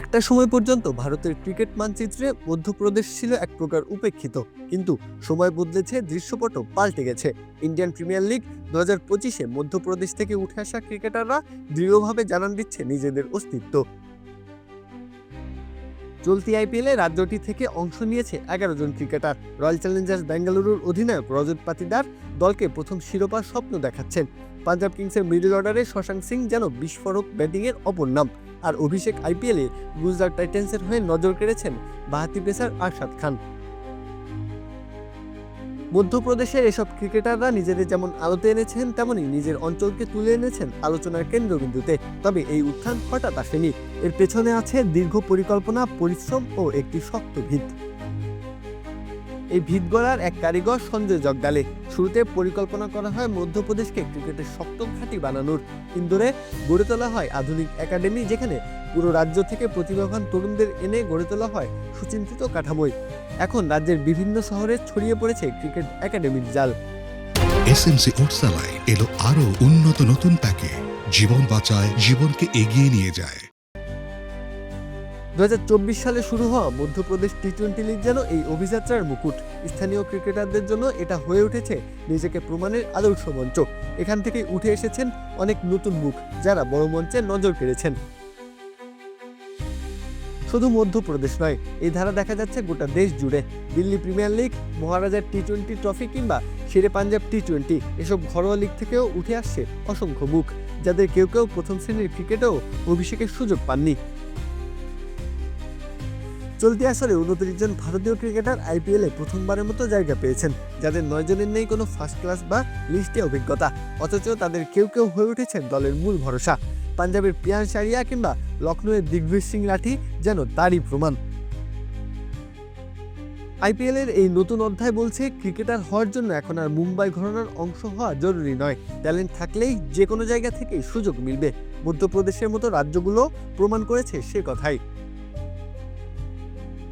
একটা সময় পর্যন্ত ভারতের ক্রিকেট মানচিত্রে মধ্যপ্রদেশ ছিল এক প্রকার উপেক্ষিত। কিন্তু সময় বদলেছে, দৃশ্যপটও পাল্টে গেছে। ইন্ডিয়ান প্রিমিয়ার লিগ দু হাজার পঁচিশে মধ্যপ্রদেশ থেকে উঠে আসা ক্রিকেটাররা দৃঢ়ভাবে জানান দিচ্ছে নিজেদের অস্তিত্ব। চলতি আইপিএলে রাজ্যটি থেকে অংশ নিয়েছে এগারো জন ক্রিকেটার। রয়্যাল চ্যালেঞ্জার্স বেঙ্গালুরুর অধিনায়ক রজত পাতিদার দলকে প্রথম শিরোপার স্বপ্ন দেখাচ্ছেন। পাঞ্জাব কিংসের মিডল অর্ডারে শশাঙ্ক সিং যেন বিস্ফোরক ব্যাটিংয়ের অপর নাম। আর অভিষেক আইপিএলে গুজরাট টাইটেন্সের হয়ে নজর কেড়েছেন বাহাতি পেসার আরশাদ খান। মধ্যপ্রদেশের এসব ক্রিকেটাররা নিজেদের যেমন আলোতে এনেছেন তেমনই নিজের অঞ্চলকে তুলে এনেছেন আলোচনার কেন্দ্রবিন্দুতে। তবে এই উত্থান হঠাৎ আসেনি। এর পেছনে আছে দীর্ঘ পরিকল্পনা, পরিশ্রম ও একটি শক্ত ভিত। এই ভিত গড়ার এক কারিগর সঞ্জয় জগদালে। শুরুতে পরিকল্পনা করা হয় মধ্যপ্রদেশকে ক্রিকেটের শক্ত ঘাঁটি বানানোর। ইন্দোরে গড়ে তোলা হয় আধুনিক একাডেমি যেখানে পুরো রাজ্য থেকে প্রতিভাবান তরুণদের এনে গড়ে তোলা হয় সুচিন্তিত কাঠামোয়। এখন রাজ্যের বিভিন্ন শহরে ছড়িয়ে পড়েছে ক্রিকেট একাডেমির জাল। এসএমসি ওটসালাই এলো আরও উন্নত নতুন প্যাকে। জীবন বাঁচায়, জীবনকে এগিয়ে নিয়ে যায়। দুই হাজার চব্বিশ সালে শুরু হওয়া মধ্যপ্রদেশ টি টোয়েন্টি লিগ যেন এই অভিযাত্রার মুকুট। স্থানীয় ক্রিকেটারদের জন্য এটা হয়ে উঠেছে নিজেকে প্রমাণের আদর্শ মঞ্চ। এখান থেকে উঠে এসেছেন অনেক নতুন মুখ যারা বড় মঞ্চে নজর কেড়েছেন। শুধু মধ্যপ্রদেশ নয়, এই ধারা দেখা যাচ্ছে গোটা দেশ জুড়ে। দিল্লি প্রিমিয়ার লিগ, মহারাজার টি টোয়েন্টি ট্রফি কিংবা শেরে পাঞ্জাব টি টোয়েন্টি এসব ঘরোয়া লিগ থেকেও উঠে আসছে অসংখ্য মুখ। যাদের কেউ কেউ প্রথম শ্রেণির ক্রিকেটেও অভিষেকের সুযোগ পাননি। চলতি আসরে উনত্রিশ জন ভারতীয় ক্রিকেটার আইপিএলে প্রথমবারের মতো জায়গা পেয়েছেন, যাদের নয় জনের নেই কোনো ফার্স্ট ক্লাস বা লিস্টে অভিজ্ঞতা। অথচ তাদের কেউ কেউ হয়ে উঠেছেন দলের মূল ভরসা। পাঞ্জাবের পিয়ান সারিয়া কিংবা লখনৌয়ের দিগ্বিজ সিং রাঠি যেন তারই প্রমাণ। আইপিএলের এই নতুন অধ্যায় বলছে, ক্রিকেটার হওয়ার জন্য এখন আর মুম্বাই ঘরানার অংশ হওয়া জরুরি নয়। ট্যালেন্ট থাকলেই যে কোনো জায়গা থেকেই সুযোগ মিলবে। মধ্যপ্রদেশের মতো রাজ্যগুলো প্রমাণ করেছে সে কথাই।